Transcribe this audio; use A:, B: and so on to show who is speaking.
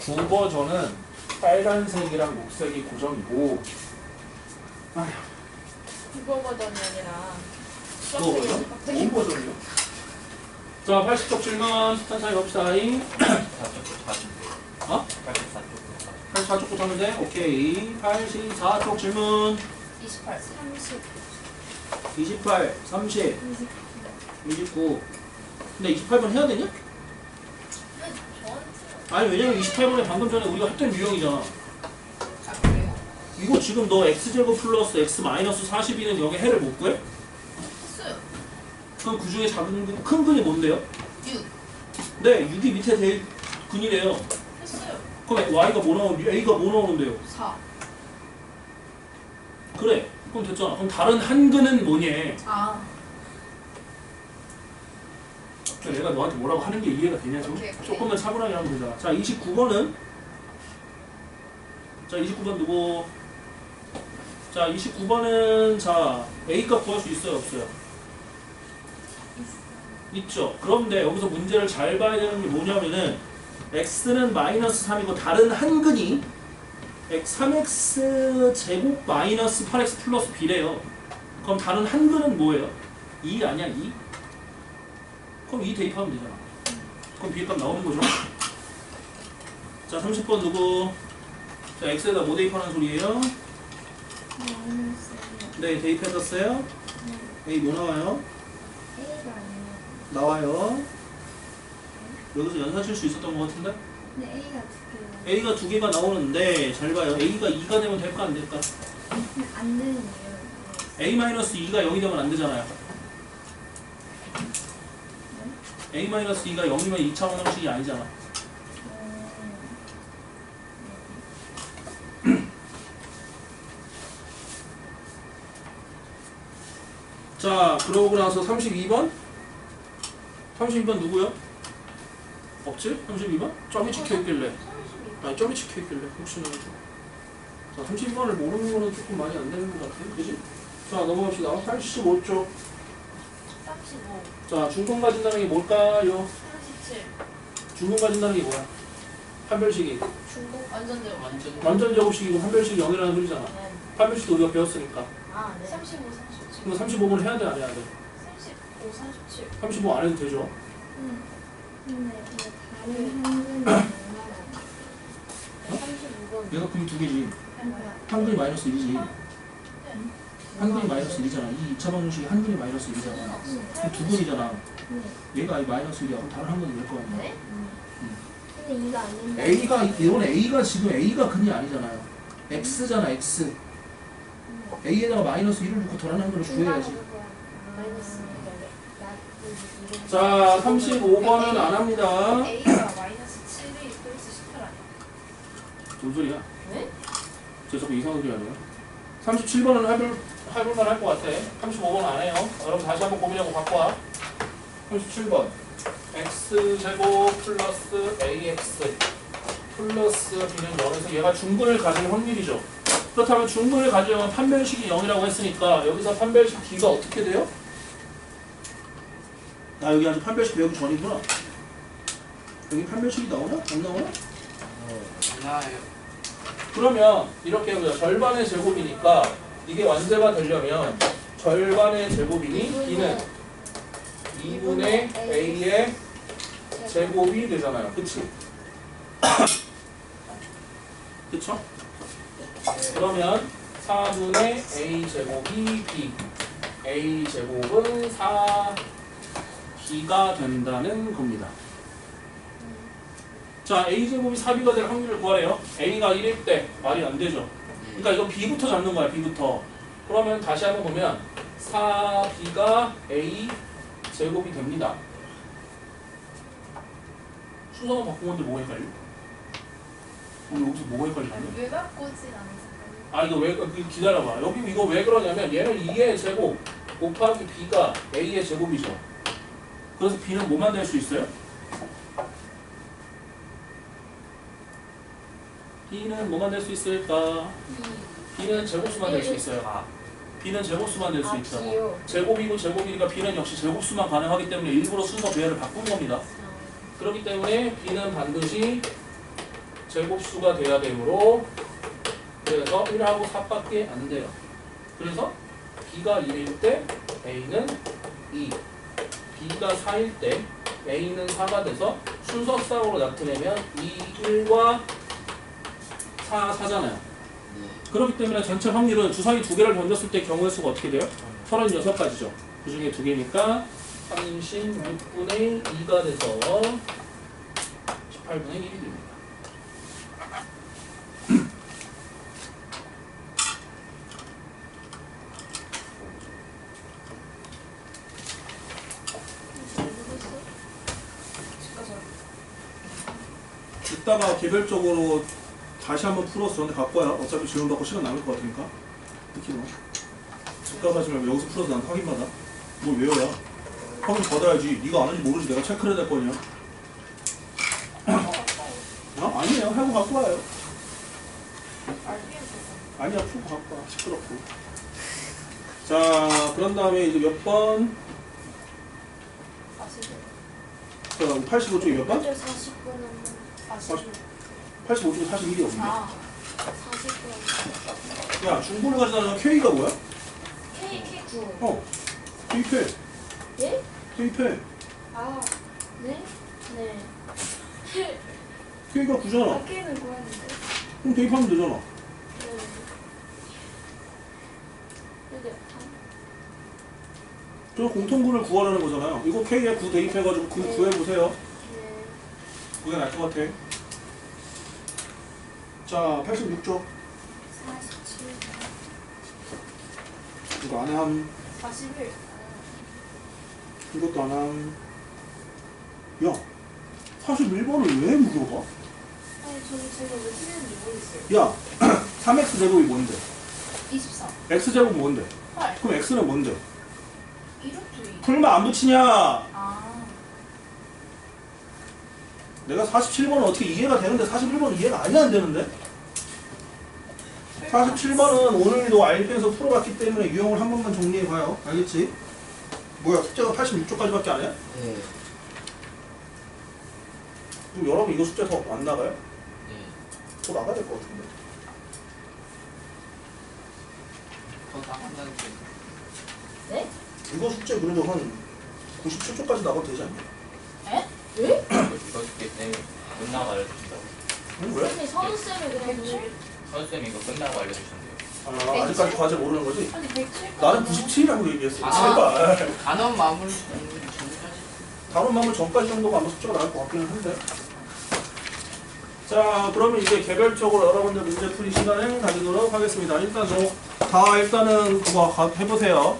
A: 9버전은 빨간색이랑 녹색이 고정이고 아휴
B: 국어 버전이 아니라
A: 그거
B: 수학생이
A: 버전? 뭔 버전이요? 자 80쪽 질문 천천히 갑시다 잉.
C: 84쪽 다신데
A: 어?
C: 84쪽
A: 84쪽 붙었는데 오케이 84쪽 질문
B: 28, 30,
A: 28, 30,
B: 20.
A: 29 근데 28번 해야 되냐? 아니 왜냐면 28번에 방금 전에 우리가 했던 유형이잖아
B: 아 그래요?
A: 이거 지금 너 x제곱 플러스 x 마이너스 42는 여기 해를 못 구해? 그럼 그 중에 작은 근, 큰 근이 뭔데요?
B: 6
A: 네 6이 밑에 대 근이래요
B: 했어요.
A: 그럼 y가 뭐 나오 a가 뭐 나오는데요?
B: 4.
A: 그래 그럼 됐잖아 그럼 다른 한 근은 뭐냐
B: 아
A: 그러니까 내가 너한테 뭐라고 하는 게 이해가 되냐 좀?
B: 오케이, 오케이.
A: 조금만 차분하게 하면 되잖아 자 29번은 자 29번 누구 자 29번은 자 A값 구할 수 있어요 없어요? 있죠 그런데 여기서 문제를 잘 봐야 되는 게 뭐냐면은 X는 마이너스 3이고 다른 한 근이 3X 제곱 마이너스 8X 플러스 B래요 그럼 다른 한 근은 뭐예요? 2 아니야 2? 그럼 2 대입하면 되잖아. 그럼 B값 나오는 거죠. 자, 30번 누구? 자, X에다 뭐 대입하는 소리예요? 네, 대입해줬어요. A 뭐 나와요?
D: A가 아니에요.
A: 나와요. 여기서 연산 칠수 있었던 것 같은데?
D: 근데 A가 두 개예요.
A: A가 두 개가 나오는데, 잘 봐요. A가 2가 되면 될까, 안 될까?
D: 안 되는 이유는
A: A-2가 0이 되면 안 되잖아요. A-2가 0이면 2차원 형식이 아니잖아. 자, 그러고 나서 32번? 32번 누구요? 없지? 32번? 점이 찍혀있길래.
B: 32.
A: 아니, 점이 찍혀있길래. 혹시나. 자, 32번을 모르는 거는 조금 많이 안 되는 것 같아요. 그지? 자, 넘어갑시다. 85쪽.
B: 35.
A: 자, 중공 가진다는 게 뭘까요?
B: 37.
A: 중공 가진다는 게 뭐야? 판별식이.
B: 중복 완전 제곱.
C: 완전
A: 완전 제곱식이고 판별식이 0이라는 소리잖아.
B: 네.
A: 판별식도 우리가 배웠으니까.
B: 아, 네. 35, 37.
A: 그럼 35번 해야 돼, 안 해야 돼?
B: 35, 37.
A: 35 안 해도 되죠?
D: 응. 근데 그 다른 얼마나
B: 35번.
A: 얘가 근이 두 개지.
D: 그러니까
A: 한근이 마이너스 1이지. 한근이 마이너스 1이잖아. 이 2차 방정식이 한근이 마이너스 1이잖아. 그럼 두 근이잖아.
D: 네.
A: 얘가 마이너스 1이야. 그럼 다른 한 근이 될거 아니야.
B: 네?
D: 근데 이거 안 된다.
A: A가, 이건 A가 지금 A가 근이 아니잖아요. X잖아, X. A에다가 마이너스 1을 넣고 덜한 한 근을 구해야지.
B: 마이너스
A: 자, 35번은 안 합니다.
B: A가 마이너스 7이 플러스 18 아니야?
A: 뭔 소리야?
B: 네?
A: 저 자꾸 이상한 소리 하네요. 37번은 해볼, 해볼만 할 것 같아. 35번 안 해요. 여러분 다시 한번 고민하고 갖고 와. 37번. x제곱 플러스 ax 플러스 b는 0에서 얘가 중근을 가질 확률이죠. 그렇다면 중근을 가지려면 판별식이 0이라고 했으니까 여기서 판별식 b가 어떻게 돼요? 아 여기 아직 판별식 배우기 전이구나. 여기 판별식이 나오나? 안 나오나?
C: 나요
A: 그러면 이렇게 해보자. 절반의 제곱이니까 이게 완제가 되려면 절반의 제곱이니 b는 2분의 a의 제곱이 되잖아요. 그치? 그쵸? 그러면 4분의 a 제곱이 b a 제곱은 4 b가 된다는 겁니다. 자, a 제곱이 4b가 될 확률을 구하래요. a가 1일 때 말이 안 되죠. 그러니까 이거 b부터 잡는 거야, b부터. 그러면 다시 한번 보면 4b가 a 제곱이 됩니다. 순서만 바꾼 건데 뭐가 헷갈려? 우리 여기서 뭐가 헷갈리냐?
B: 왜 바꾸지 않았어요?
A: 아 이거 왜 그, 기다려봐. 여기 이거 왜 그러냐면 얘는 2의 제곱 곱하기 b가 a의 제곱이죠. 그래서 b는 뭐만 될 수 있어요? B는 뭐만 될수 있을까? b는 제곱수만 될 수 있어요.
C: 아
A: b는 제곱수만 될수
B: 아,
A: 있다. 제곱이고 제곱이니까 b는 역시 제곱수만 가능하기 때문에 일부러 순서 배열을 바꾼 겁니다. 그렇기 때문에 b는 반드시
E: 제곱수가 돼야 되므로 그래서 1하고 4밖에 안 돼요. 그래서 B가 1일 때 A는 2, B가 4일 때 A는 4가 돼서 순서쌍으로 나타내면 2, 1과 4, 4잖아요.
C: 네.
E: 그렇기 때문에 전체 확률은 주사위 두 개를 던졌을 때 경우의 수가 어떻게 돼요? 36가지죠. 그 중에 두 개니까 36분의 2가 돼서 18분의 1이 됩니다.
A: 이따가 개별적으로 다시 한번 풀어서 저한테 갖고 와요. 어차피 질문 받고 시간 남을 것 같으니까. 특히 뭐. 집값 하지 말고 여기서 풀어서 난 확인받아. 뭘 외워야. 확인 받아야지. 네가 아는지 모르지. 내가 체크를 해야 될 거냐. 어? 아니에요. 하고 갖고 와요. 아니야. 풀고 갖고 와. 시끄럽고. 자, 그런 다음에 이제 몇 번?
B: 41.
A: 자, 85쪽에 몇 번?
D: 먼저 40분은
B: 41.
A: 85쪽에 41이 없네.
B: 아,
D: 40분.
A: 야, 중고를 가져다는 K가 뭐야?
D: K, K9.
A: 어. 대입해.
D: 예?
A: 대입해.
D: 아, 네? 네.
A: K가 9잖아.
D: 아, K는 구했는데.
A: 그럼 대입하면 되잖아.
D: 네. 근데,
A: 저 공통분을 구하라는 거잖아요. 이거 K에 9 대입해가지고 그
D: 네.
A: 구해보세요.
D: 네.
A: 그게 나을 것 같아. 자, 86쪽.
D: 47분.
A: 이거 안 함.
B: 41.
A: 이것도 안 함. 야, 41번을 왜 물어봐?
B: 아니, 저는 제가 왜 틀렸는지 모르겠어요.
A: 야, 3x 제곱이 뭔데?
B: 24.
A: x 제곱 뭔데?
B: 8.
A: 그럼 x는 뭔데?
B: 이렇게.
A: 풀면 안 붙이냐?
B: 아.
A: 내가 47번은 어떻게 이해가 되는데 41번은 이해가 아니 안 되는데? 47번은 오늘도 알펜에서 풀어봤기 때문에 유형을 한 번만 정리해봐요. 알겠지? 뭐야 숙제가 86쪽까지밖에 안 해?
C: 네.
A: 그럼 여러분 이거 숙제 더 안 나가요?
C: 네.
A: 더 나가야 될 것 같은데.
C: 더 나간다는 게.
B: 네?
A: 이거 숙제 그래도 한 97쪽까지 나가도 되지 않냐?
B: 에? 왜?
C: 죽기 때문에 끝나고 알려주신다고.
A: 응, 왜?
D: 쌤이 선우쌤이 그냥
B: 107?
C: 선생님이 이거 끝나고 알려주신대요.
A: 아, 아직까지 과제 모르는 거지?
B: 아니, 107.
A: 나는 97이라고 얘기했어.
C: 아.
A: 제발.
C: 단원 마무리 전까지.
A: 다른 마음을 전까지 정도가 아마 숙제가 나올 것 같기는 한데. 자, 그러면 이제 개별적으로 여러분들 문제 풀이 시간을 가지도록 하겠습니다. 일단 뭐, 다 일단은 그거 가- 해보세요.